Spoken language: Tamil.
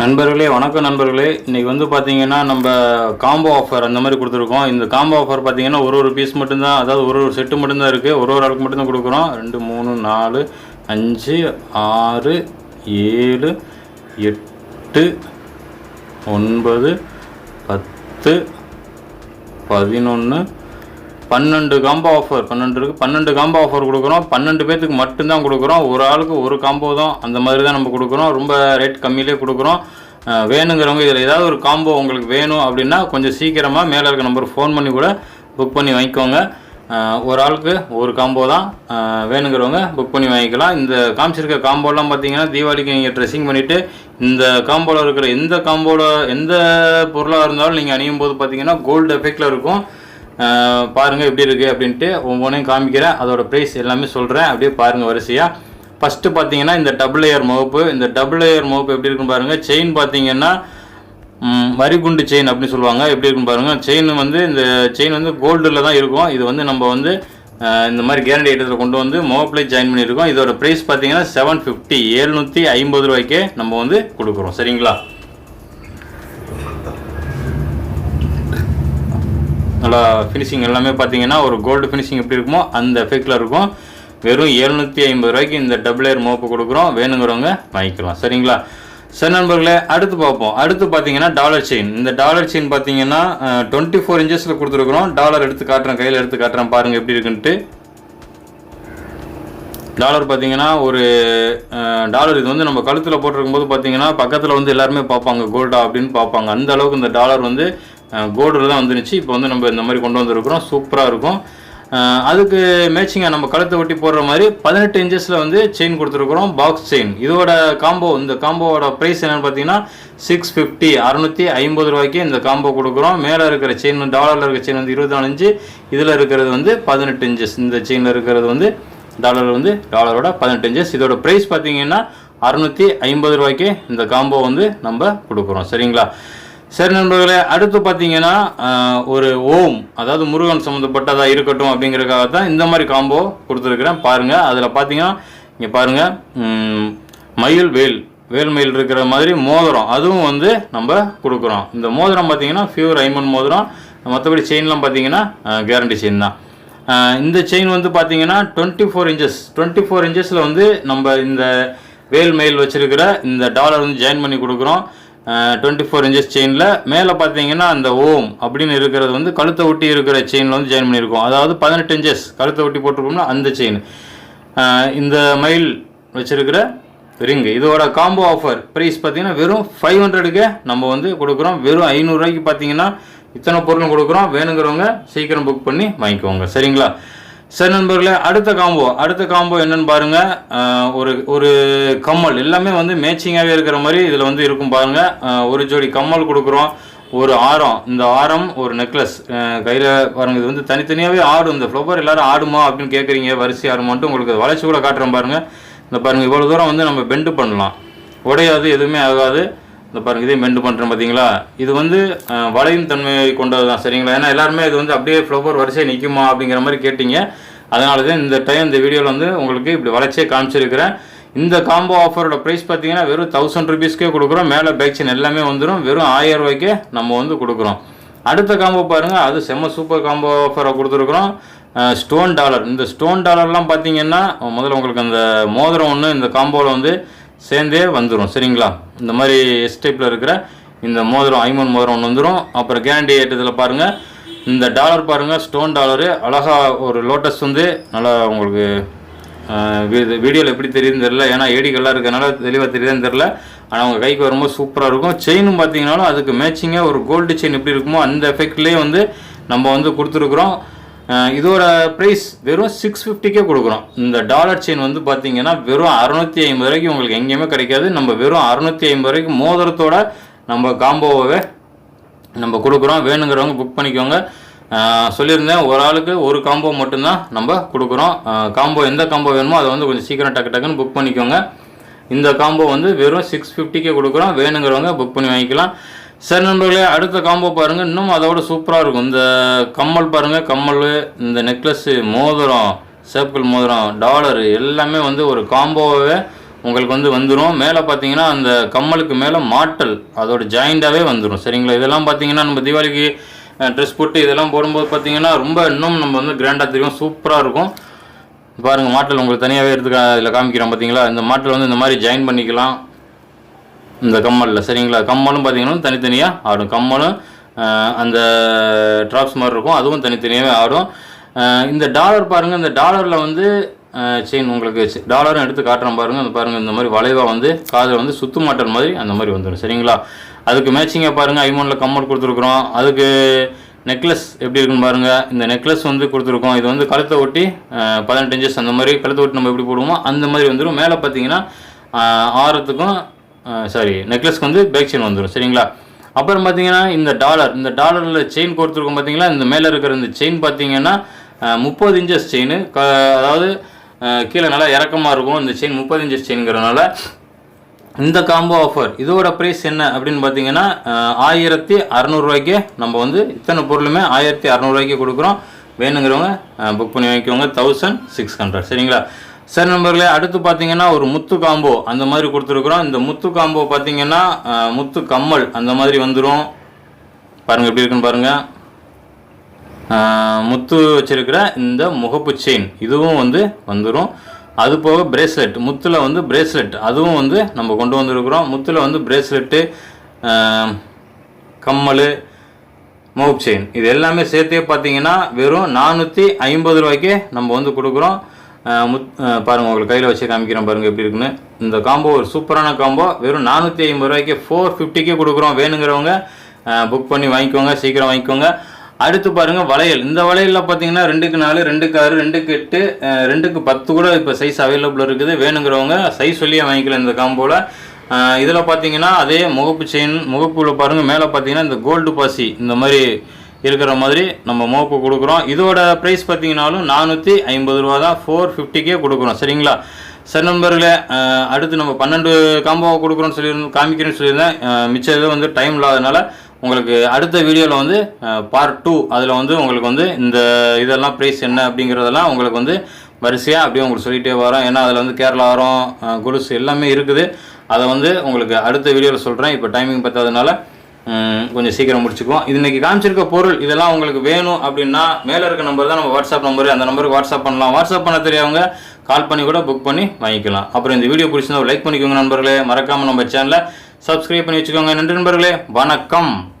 நண்பர்களே வணக்கம் நண்பர்களே. இன்றைக்கி வந்து பார்த்தீங்கன்னா நம்ம காம்போ ஆஃபர் அந்த மாதிரி கொடுத்துருக்கோம். இந்த காம்போ ஆஃபர் பார்த்தீங்கன்னா ஒரு ஒரு பீஸ் மட்டும்தான் அதாவது ஒரு ஒரு செட்டு மட்டும்தான் இருக்குது ஒரு ஒரு ஆளுக்கு மட்டும்தான் கொடுக்குறோம். ரெண்டு மூணு நாலு அஞ்சு ஆறு ஏழு எட்டு ஒன்பது பத்து பதினொன்று பன்னெண்டு காம்போ ஆஃபர் பன்னெண்டு இருக்குது பன்னெண்டு காம்போ ஆஃபர் கொடுக்குறோம். பன்னெண்டு பேர்த்துக்கு மட்டும்தான் கொடுக்குறோம். ஒரு ஆளுக்கு ஒரு காம்போ தான் அந்த மாதிரி தான் நம்ம கொடுக்குறோம். ரொம்ப ரேட் கம்மியிலே கொடுக்குறோம். வேணுங்கிறவங்க இதில் ஏதாவது ஒரு காம்போ உங்களுக்கு வேணும் அப்படின்னா கொஞ்சம் சீக்கிரமாக மேலே இருக்க நம்பர் ஃபோன் பண்ணி கூட புக் பண்ணி வாங்கிக்கோங்க. ஒரு ஆளுக்கு ஒரு காம்போ தான். வேணுங்கிறவங்க புக் பண்ணி வாங்கிக்கலாம். இந்த காமிச்சிருக்க காம்போலாம் பார்த்தீங்கன்னா தீபாவளிக்கு நீங்கள் ட்ரெஸ்ஸிங் பண்ணிவிட்டு இந்த காம்போவில் இருக்கிற எந்த காம்போவில் எந்த பொருளாக இருந்தாலும் நீங்கள் அணியும் போது பார்த்தீங்கன்னா கோல்டு எஃபெக்டில் இருக்கும். பாருங்கள் எப்படி இருக்குது அப்படின்ட்டு ஒவ்வொன்றையும் காமிக்கிறேன். அதோட ப்ரைஸ் எல்லாமே சொல்கிறேன் அப்படியே பாருங்கள் வரிசையாக ஃபஸ்ட்டு பார்த்தீங்கன்னா இந்த டபுள் லேயர் முகப்பு இந்த டபுள் லேயர் முகப்பு எப்படி இருக்குன்னு பாருங்கள் செயின் பார்த்தீங்கன்னா வரிகுண்டு செயின் அப்படின்னு சொல்லுவாங்க. எப்படி இருக்குன்னு பாருங்கள் செயின் வந்து இந்த செயின் வந்து கோல்டில் தான் இருக்கும். இது வந்து நம்ம வந்து இந்த மாதிரி கேரண்டி ஐட்டத்தில் கொண்டு வந்து மோப்பில் ஜாயின் பண்ணியிருக்கோம். இதோட ப்ரைஸ் பார்த்தீங்கன்னா செவன் ஃபிஃப்டி ஏழ்நூற்றி ஐம்பது ரூபாய்க்கே நம்ம வந்து கொடுக்குறோம். சரிங்களா? நல்லா ஃபினிஷிங் எல்லாமே பார்த்தீங்கன்னா ஒரு கோல்டு ஃபினிஷிங் எப்படி இருக்குமோ அந்த எஃபெக்டில் இருக்கும். வெறும் எழுநூற்றி ஐம்பது ரூபாய்க்கு இந்த டபுள் ஏர் மோப்பு கொடுக்குறோம். வேணுங்கிறவங்க வாங்கிக்கலாம். சரிங்களா? சரி நண்பர்களே அடுத்து பார்ப்போம். அடுத்து பார்த்தீங்கன்னா டாலர் செயின் இந்த டாலர் செயின் பார்த்தீங்கன்னா டுவெண்ட்டி ஃபோர் இன்ச்சஸில் கொடுத்துருக்குறோம். டாலர் எடுத்து காட்டுறேன் கையில் எடுத்து காட்டுறேன் பாருங்கள் எப்படி இருக்குன்ட்டு. டாலர் பார்த்தீங்கன்னா ஒரு டாலர் இது வந்து நம்ம கழுத்தில் போட்டிருக்கும் போது பார்த்தீங்கன்னா பக்கத்தில் வந்து எல்லாருமே பார்ப்பாங்க கோல்டா அப்படின்னு பார்ப்பாங்க. அந்த அளவுக்கு இந்த டாலர் வந்து கோல்டில் தான் வந்துருச்சு. இப்போ வந்து நம்ம இந்த மாதிரி கொண்டு வந்திருக்கிறோம். சூப்பராக இருக்கும். அதுக்கு மேட்சிங்காக நம்ம கழுத்தை ஒட்டி போடுற மாதிரி பதினெட்டு இன்ச்சஸில் வந்து செயின் கொடுத்துருக்குறோம். பாக்ஸ் செயின் இதோட காம்போ இந்த காம்போவோட ப்ரைஸ் என்னென்னு பார்த்தீங்கன்னா சிக்ஸ் ஃபிஃப்டி அறுநூற்றி ஐம்பது ரூபாய்க்கு இந்த காம்போ கொடுக்குறோம். மேலே இருக்கிற செயின் டாலரில் இருக்கிற செயின் வந்து இருபத்தி நாலு இன்ச்சு இதில் இருக்கிறது வந்து பதினெட்டு இன்ச்சஸ் இந்த செயினில் இருக்கிறது வந்து டாலர் வந்து டாலரோட பதினெட்டு இன்ச்சஸ் இதோட ப்ரைஸ் பார்த்தீங்கன்னா அறுநூற்றி ஐம்பது ரூபாய்க்கு இந்த காம்போ வந்து நம்ம கொடுக்குறோம். சரிங்களா? சரி நண்பர்களே அடுத்து பார்த்தீங்கன்னா ஒரு ஓம் அதாவது முருகன் சம்மந்தப்பட்டதாக இருக்கட்டும் அப்படிங்கிறதுக்காக தான் இந்த மாதிரி காம்போ கொடுத்துருக்குறேன். பாருங்கள் அதில் பார்த்தீங்கன்னா இங்கே பாருங்கள் மயில் வேல் வேல் மயில் இருக்கிற மாதிரி மோதிரம் அதுவும் வந்து நம்ம கொடுக்குறோம். இந்த மோதிரம் பார்த்தீங்கன்னா ஃபியூர் ஐமன் மோதிரம். மற்றபடி செயின்லாம் பார்த்தீங்கன்னா கேரண்டி செயின் தான். இந்த செயின் வந்து பார்த்தீங்கன்னா twenty four inches twenty four இன்ச்சஸில் வந்து நம்ம இந்த வேல் மயில் வச்சுருக்கிற இந்த டாலர் வந்து ஜாயின் பண்ணி கொடுக்குறோம். டுவெண்ட்டி ஃபோர் இன்ச்சஸ் செயினில் மேலே பார்த்தீங்கன்னா அந்த ஓம் அப்படின்னு இருக்கிறது வந்து கழுத்தை ஒட்டி இருக்கிற செயினில் வந்து ஜாயின் பண்ணியிருக்கோம். அதாவது பதினெட்டு இன்ச்சஸ் கழுத்தை ஒட்டி போட்டிருக்கோம்னா அந்த செயின் இந்த மைல் வச்சிருக்கிற ரிங்கு இதோட காம்போ ஆஃபர் ப்ரைஸ் பார்த்தீங்கன்னா வெறும் ஃபைவ் ஹண்ட்ரடுக்கு நம்ம வந்து கொடுக்குறோம். வெறும் ஐநூறுரூவாய்க்கு பார்த்தீங்கன்னா இத்தனை பொருளும் கொடுக்குறோம். வேணுங்கிறவங்க சீக்கிரம் புக் பண்ணி வாங்கிக்கோங்க. சரிங்களா? சரி நண்பர்களே அடுத்த காம்போ அடுத்த காம்போ என்னன்னு பாருங்க. ஒரு ஒரு கம்மல். எல்லாமே வந்து மேட்சிங்காகவே இருக்கிற மாதிரி இதில் வந்து இருக்கும் பாருங்க. ஒரு ஜோடி கம்மல் கொடுக்குறோம். ஒரு ஆரம். இந்த ஆரம் ஒரு நெக்லஸ் கையில் பாருங்க இது வந்து தனித்தனியாகவே ஆடும். இந்த ஃப்ளவர் எல்லாரும் ஆடுமா அப்படின்னு கேட்குறீங்க வரிசை ஆடுமான்ட்டு உங்களுக்கு வளைச்சி கூட காட்டுறேன் பாருங்க. இந்த பாருங்க இவ்வளோ தூரம் வந்து நம்ம பெண்டு பண்ணலாம். உடையாது எதுவுமே ஆகாது. இந்த பாருங்கள் இதே மெண்டு பண்ணுறேன் பார்த்தீங்களா இது வந்து வளையும் தன்மை கொண்டது தான் சரிங்களா? ஏன்னா எல்லாருமே இது வந்து அப்படியே ஃப்ளவர் வரிசையாக நிற்குமா அப்படிங்கிற மாதிரி கேட்டீங்க. அதனால தான் இந்த டைம் இந்த வீடியோவில் வந்து உங்களுக்கு இப்படி வளர்ச்சியை காமிச்சிருக்கிறேன். இந்த காம்போ ஆஃபரோட ப்ரைஸ் பார்த்தீங்கன்னா வெறும் தௌசண்ட் ருபீஸ்க்கே கொடுக்குறோம். மேலே பேக் எல்லாமே வந்துடும் வெறும் ஆயிரம் ரூபாய்க்கே நம்ம வந்து கொடுக்குறோம். அடுத்த காம்போ பாருங்கள் அது செம்ம சூப்பர் காம்போ ஆஃபரை கொடுத்துருக்குறோம். ஸ்டோன் டாலர் இந்த ஸ்டோன் டாலர்லாம் பார்த்தீங்கன்னா முதல்ல உங்களுக்கு அந்த மோதிரம் ஒன்று இந்த காம்போவில் வந்து சேர்ந்தே வந்துடும் சரிங்களா? இந்த மாதிரி எஸ் டைப்பில் இருக்கிற இந்த மோதிரம் ஐமன் மோதிரம் ஒன்று வந்துடும் அப்புறம் கேரண்டி ஏற்றத்தில் பாருங்கள் இந்த டாலர் பாருங்கள் ஸ்டோன் டாலரு அழகாக ஒரு லோட்டஸ் வந்து நல்லா உங்களுக்கு வீடியோவில் எப்படி தெரியுதுன்னு தெரில ஏன்னா ஏடிகள்லாம் இருக்கிறதுனால தெளிவாக தெரியுதுன்னு தெரில ஆனால் அவங்க கைக்கு வரும்போது சூப்பராக இருக்கும். செயினும் பார்த்தீங்கன்னாலும் அதுக்கு மேட்சிங்காக ஒரு கோல்டு செயின் எப்படி இருக்குமோ அந்த எஃபெக்ட்லேயே வந்து நம்ம வந்து கொடுத்துருக்குறோம். இதோட ப்ரைஸ் வெறும் சிக்ஸ் ஃபிஃப்டிக்கே கொடுக்குறோம். இந்த டாலர் செயின் வந்து பார்த்தீங்கன்னா வெறும் அறநூற்றி ஐம்பது ரூபாய்க்கு உங்களுக்கு எங்கேயுமே கிடைக்காது. நம்ம வெறும் அறநூற்றி ஐம்பது ரூபாய்க்கு மோதிரத்தோட நம்ம காம்போவை நம்ம கொடுக்குறோம். வேணுங்கிறவங்க புக் பண்ணிக்கோங்க. சொல்லியிருந்தேன் ஒரு ஆளுக்கு ஒரு காம்போ மட்டும்தான் நம்ம கொடுக்குறோம். காம்போ எந்த காம்போ வேணுமோ அதை வந்து கொஞ்சம் சீக்கிரம் டக்கு டக்குன்னு புக் பண்ணிக்கோங்க. இந்த காம்போ வந்து வெறும் சிக்ஸ் ஃபிஃப்டிக்கே கொடுக்குறோம். வேணுங்கிறவங்க புக் பண்ணி வாங்கிக்கலாம். சரி நண்பர்களே அடுத்த காம்போ பாருங்கள் இன்னும் அதோட சூப்பராக இருக்கும். இந்த கம்மல் பாருங்கள் கம்மல் இந்த நெக்லஸ்ஸு மோதிரம் சேப்புகள் மோதிரம் டாலரு எல்லாமே வந்து ஒரு காம்போவே உங்களுக்கு வந்து வந்துடும் மேலே பார்த்தீங்கன்னா அந்த கம்மலுக்கு மேலே மாட்டல் அதோட ஜாயிண்டாகவே வந்துடும் சரிங்களா? இதெல்லாம் பார்த்தீங்கன்னா நம்ம தீபாவளிக்கு ட்ரெஸ் போட்டு இதெல்லாம் போடும்போது பார்த்தீங்கன்னா ரொம்ப இன்னும் நம்ம வந்து கிராண்டாக தெரியும். சூப்பராக இருக்கும். பாருங்கள் மாட்டல் உங்களுக்கு தனியாகவே எடுத்து இதில் காமிக்கிறோம் பார்த்தீங்களா இந்த மாட்டல் வந்து இந்த மாதிரி ஜாயின் பண்ணிக்கலாம். இந்த கம்மலில் சரிங்களா? கம்மலும் பார்த்தீங்கன்னா தனித்தனியாக ஆடும். கம்மலும் அந்த ட்ராப்ஸ் மாதிரி இருக்கும். அதுவும் தனித்தனியாகவே ஆடும். இந்த டாலர் பாருங்கள் இந்த டாலரில் வந்து செயின் உங்களுக்கு டாலரும் எடுத்து காட்டுறேன் பாருங்கள் அந்த பாருங்கள் இந்த மாதிரி வளைவாக வந்து காதில் வந்து சுத்து மாட்டல் மாதிரி அந்த மாதிரி வந்துடும் சரிங்களா? அதுக்கு மேட்சிங்காக பாருங்கள் ஐமோனில் கம்மல் கொடுத்துருக்குறோம். அதுக்கு நெக்லஸ் எப்படி இருக்குன்னு பாருங்கள் இந்த நெக்லஸ் வந்து கொடுத்துருக்கோம். இது வந்து கழுத்தை ஒட்டி பதினெட்டு இன்ச்சஸ் அந்த மாதிரி கழுத்தை ஒட்டி நம்ம எப்படி போடுவோமோ அந்த மாதிரி வந்துடும். மேலே பார்த்தீங்கன்னா அஹ், ஆரத்துக்கும் சாரி நெக்லஸ்க்கு வந்து பேக் செயின் வந்துடும் சரிங்களா? அப்புறம் பார்த்தீங்கன்னா இந்த டாலர் இந்த டாலரில் செயின் கொடுத்துருக்கோம் பார்த்தீங்களா இந்த மேலே இருக்கிற இந்த செயின் பார்த்தீங்கன்னா முப்பது இன்ச்சஸ் செயின் க அதாவது கீழே நல்லா இறக்கமாக இருக்கும் இந்த செயின் முப்பது இன்ச்சஸ் செயின்ங்கிறனால இந்த காம்போ ஆஃபர் இதோட ப்ரைஸ் என்ன அப்படின்னு பார்த்தீங்கன்னா ஆயிரத்தி அறநூறுவாய்க்கு நம்ம வந்து இத்தனை பொருளுமே ஆயிரத்தி அறநூறுவாய்க்கு கொடுக்குறோம். வேணுங்கிறவங்க புக் பண்ணி வாங்கிக்கோங்க தௌசண்ட் சிக்ஸ் ஹண்ட்ரட் சரிங்களா? சரி நண்பர்களே அடுத்து பார்த்தீங்கன்னா ஒரு முத்து காம்போ அந்த மாதிரி கொடுத்துருக்குறோம். இந்த முத்து காம்போ பார்த்தீங்கன்னா முத்து கம்மல் அந்த மாதிரி வந்துடும் பாருங்கள் எப்படி இருக்குன்னு பாருங்கள் முத்து வச்சிருக்கிற இந்த முகப்பு செயின் இதுவும் வந்து வந்துடும் அது போக பிரேஸ்லெட் முத்தில் வந்து பிரேஸ்லெட் அதுவும் வந்து நம்ம கொண்டு வந்திருக்கிறோம். முத்தில் வந்து பிரேஸ்லெட்டு கம்மல் மவுப் செயின் இது எல்லாமே சேர்த்தே பார்த்தீங்கன்னா வெறும் நானூற்றி ஐம்பது ரூபாய்க்கு நம்ம வந்து கொடுக்குறோம். முத் பாருங்கள் உங்களுக்கு கையில் வச்சு காமிக்கிறோம் பாருங்கள் எப்படி இருக்குன்னு. இந்த காம்போ ஒரு சூப்பரான காம்போ வெறும் நானூற்றி ஐம்பது ரூபாய்க்கு ஃபோர் ஃபிஃப்டிக்கே கொடுக்குறோம். வேணுங்கிறவங்க புக் பண்ணி வாங்கிக்கோங்க சீக்கிரம் வாங்கிக்கோங்க. அடுத்து பாருங்க வளையல். இந்த வளையலில் பார்த்தீங்கன்னா ரெண்டுக்கு நாலு ரெண்டுக்கு ஆறு ரெண்டுக்கு எட்டு ரெண்டுக்கு பத்து கூட இப்போ சைஸ் அவைலபிள் இருக்குது. வேணுங்கிறவங்க சைஸ் சொல்லியே வாங்கிக்கலாம் இந்த காம்போவில் இதில் பார்த்தீங்கன்னா அதே முகப்பு செயின் முகப்புல பாருங்கள் மேலே பார்த்தீங்கன்னா இந்த கோல்டு பாசி இந்த மாதிரி இருக்கிற மாதிரி நம்ம மோப்பு கொடுக்குறோம். இதோட ப்ரைஸ் பார்த்தீங்கன்னாலும் நானூற்றி ஐம்பது ரூபா தான் ஃபோர் ஃபிஃப்டிக்கே கொடுக்குறோம். சரிங்களா? சார் நண்பர்களே அடுத்து நம்ம பன்னெண்டு காம்போ கொடுக்குறோன்னு சொல்லியிருந்தோம் காமிக்கிறேன்னு சொல்லியிருந்தேன். மிச்சம் இது வந்து டைம் இல்லாதனால உங்களுக்கு அடுத்த வீடியோவில் வந்து பார்ட் டூ அதில் வந்து உங்களுக்கு வந்து இந்த இதெல்லாம் ப்ரைஸ் என்ன அப்படிங்கிறதெல்லாம் உங்களுக்கு வந்து வரிசையாக அப்படியே உங்களுக்கு சொல்லிகிட்டே வரோம். ஏன்னா அதில் வந்து கேரளா வரோம் குலுசு எல்லாமே இருக்குது. அதை வந்து உங்களுக்கு அடுத்த வீடியோவில் சொல்கிறேன் இப்போ டைமிங் பற்றாதனால கொஞ்சம் சீக்கிரம் முடிச்சுக்குவோம். இது இன்னைக்கு காமிச்சிருக்க பொருள் இதெல்லாம் உங்களுக்கு வேணும் அப்படின்னா மேலே இருக்க நம்பர் தான் நம்ம வாட்ஸ்அப் நம்பர். அந்த நம்பருக்கு வாட்ஸ்அப் பண்ணலாம். வாட்ஸ்அப் பண்ண தெரியவங்க கால் பண்ணி கூட புக் பண்ணி வாங்கிக்கலாம். அப்புறம் இந்த வீடியோ பிடிச்சிருந்தா லைக் பண்ணிக்கோங்க நண்பர்களே. மறக்காமல் நம்ம சேனலை சப்ஸ்கிரைப் பண்ணி வச்சுக்கோங்க. நன்றி நண்பர்களே. வணக்கம்.